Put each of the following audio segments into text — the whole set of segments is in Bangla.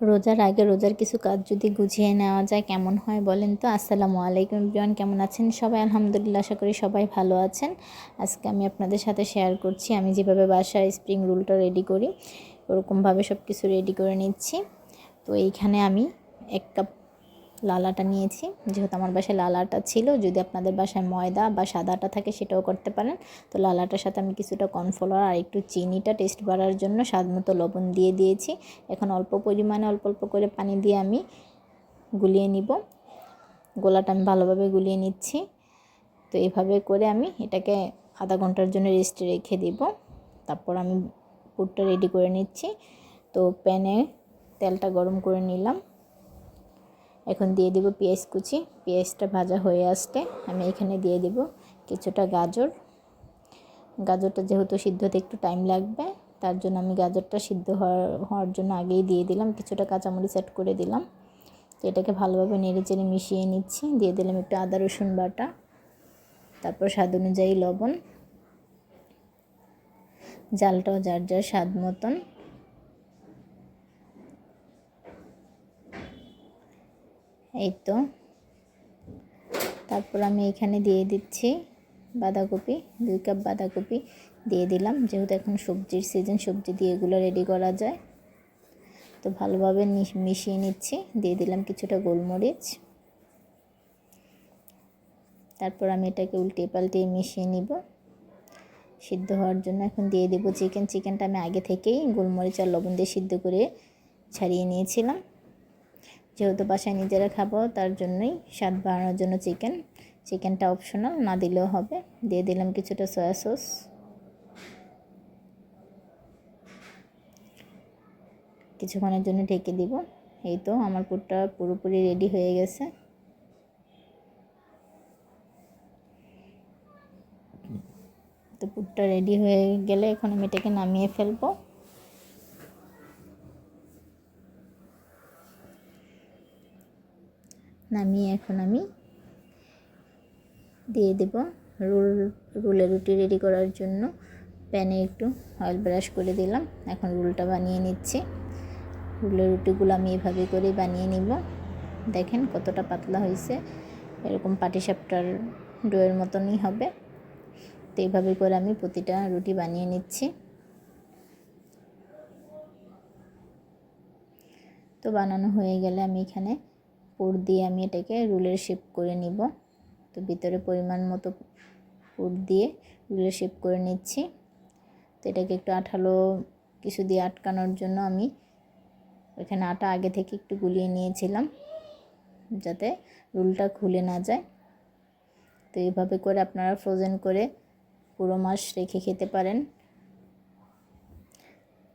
রোজার আগে রোজার কিছু কাজ যদি গুছিয়ে নেওয়া যায়, কেমন হয় বলেন তো? আসসালামু আলাইকুম বিয়ান কেমন আছেন সবাই? আলহামদুলিল্লাহ, আশা করি সবাই ভালো আছেন। আজকে আমি আপনাদের সাথে শেয়ার করছি। আমি যেভাবে বাসায় স্প্রিং রুলটা রেডি করি, ওরকমভাবে সব কিছু রেডি করে নিচ্ছি। তো এইখানে আমি এক কাপ লালাটা নিয়েছি। যেহেতু আমার বাসায় লালাটা ছিল, যদি আপনাদের বাসায় ময়দা বা সাদাটা থাকে সেটাও করতে পারেন। তো লালাটার সাথে আমি কিছুটা কর্নফ্লাওয়ার আর একটু চিনিটা টেস্ট বাড়ার জন্য স্বাদ মতো লবণ দিয়ে দিয়েছি। এখন অল্প পরিমাণে অল্প অল্প করে পানি দিয়ে আমি গুলিয়ে নিব। গোলাটা আমি ভালোভাবে গুলিয়ে নিচ্ছি। তো এভাবে করে আমি এটাকে আধা ঘণ্টার জন্য রেস্টে রেখে দিব। তারপর আমি পুরটা রেডি করে নিচ্ছি। তো প্যানে তেলটা গরম করে নিলাম। এখন দিয়ে দিব পেঁয়াজ কুচি। পেঁয়াজটা ভাজা হয়ে আসতে আমি এখানে দিয়ে দিব কিছুটা গাজর। গাজরটা যেহেতু সিদ্ধ হতে একটু টাইম লাগবে, তার জন্য আমি গাজরটা সিদ্ধ হওয়ার জন্য আগেই দিয়ে দিলাম। কিছুটা কাঁচামরিচ অ্যাড করে দিলাম। তো এটাকে ভালোভাবে নেড়ে চেড়ে মিশিয়ে নিচ্ছি। দিয়ে দিলাম একটু আদা, রসুন বাটা, তারপর স্বাদ অনুযায়ী লবণ। জালটাও যার যার স্বাদ মতন। এই তো। তারপর আমি এখানে দিয়ে দিচ্ছি বাঁধাকপি, দুই কাপ বাঁধাকপি দিয়ে দিলাম। যেহেতু এখন সবজির সিজন সবজি দিয়ে এগুলো রেডি করা যায়। তো ভালোভাবে মিশিয়ে নিচ্ছি। দিয়ে দিলাম কিছুটা গোলমরিচ। তারপর আমি এটাকে উল্টে পাল্টে মিশিয়ে নিব। সিদ্ধ হওয়ার জন্য এখন দিয়ে দেবো চিকেন। চিকেনটা আমি আগে থেকেই গোলমরিচ আর লবণ দিয়ে সিদ্ধ করে ছাড়িয়ে নিয়েছিলাম। যেহেতু বাসায় নিজেরা খাব, তার জন্যই স্বাদ বাড়ানোর জন্য চিকেন চিকেনটা অপশনাল না দিলেও হবে। দিয়ে দিলাম কিছুটা সয়া সস কিছুক্ষণের জন্য ঢেকে দিব। এই তো, আমার পুরটা পুরোপুরি রেডি হয়ে গেছে। তো পুরটা রেডি হয়ে গেলে এখন আমি এটাকে নামিয়ে ফেলব। নামিয়ে এখন আমি দিয়ে দেব। রোল রোলের রুটি রেডি করার জন্য প্যানে একটু অয়েল ব্রাশ করে দিলাম। এখন রোলটা বানিয়ে নিচ্ছি। রোলের রুটিগুলো আমি এভাবে করে বানিয়ে নিব। দেখেন কতটা পাতলা হয়েছে। এরকম পাটিসাপটার ডোয়ের মতনই হবে। তো এইভাবে করে আমি প্রতিটা রুটি বানিয়ে নিচ্ছি। তো বানানো হয়ে গেলে আমি এখানে পুর দিয়ে আমি এটাকে রুলের শেপ করে নিব। তো ভিতরে পরিমাণ মতো পুর দিয়ে রুলের শেপ করে নিচ্ছি। তো এটাকে একটু আঠালো কিছু দিয়ে আটকানোর জন্য আমি এখানে আটা আগে থেকে একটু গুলিয়ে নিয়েছিলাম যাতে রুলটা খুলে না যায়। তো এইভাবে করে আপনারা ফ্রোজেন করে পুরো মাস রেখে খেতে পারেন।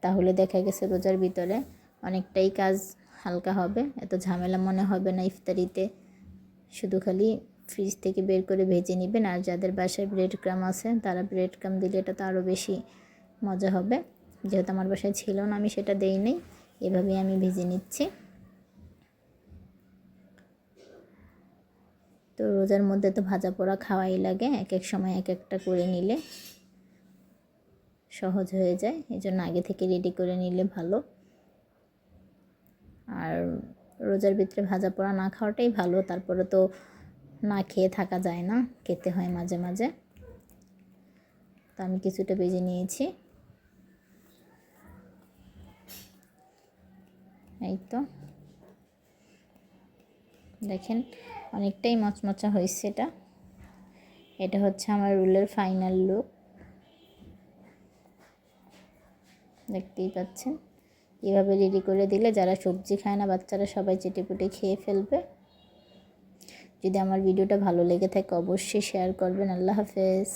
তাহলে দেখা গেছে রোজার ভিতরে অনেকটাই কাজ হালকা হবে, এত ঝামেলা মনে হবে না ইফতারিতে। শুধু খালি ফ্রিজ থেকে বের করে ভেজে নেবেন, আর যাদের বাসায় ব্রেড ক্রাম আছে, তারা ব্রেড ক্রাম দিলে এটা তো আরও বেশি মজা হবে। যেহেতু আমার বাসায় ছিল না, আমি সেটা দেই নেই, এভাবেই আমি ভেজে নিচ্ছি। তো রোজার মধ্যে তো ভাজা পোড়া খাওয়াই লাগে, এক এক সময় এক একটা করে নিলে সহজ হয়ে যায় এই জন্য আগে থেকে রেডি করে নিলে ভালো। আর রোজার ভিতরে ভাজা পোড়া না খাওয়াটাই ভালো, তারপরে তো না খেয়ে থাকা যায় না, খেতে হয় মাঝে মাঝে। তো আমি কিছুটা বেজে নিয়েছি। এই তো। দেখেন, অনেকটাই মচমচা হয়েছে এটা। এটা হচ্ছে আমার রুলের ফাইনাল লুক। দেখতেই পাচ্ছেন। এভাবে রেডি করে দিলে যারা সবজি খায় না, বাচ্চারা সবাই চেটেপুটে খেয়ে ফেলবে। যদি আমার ভিডিওটা ভালো লেগে থাকে, অবশ্যই শেয়ার করবেন। আল্লাহ হাফেজ।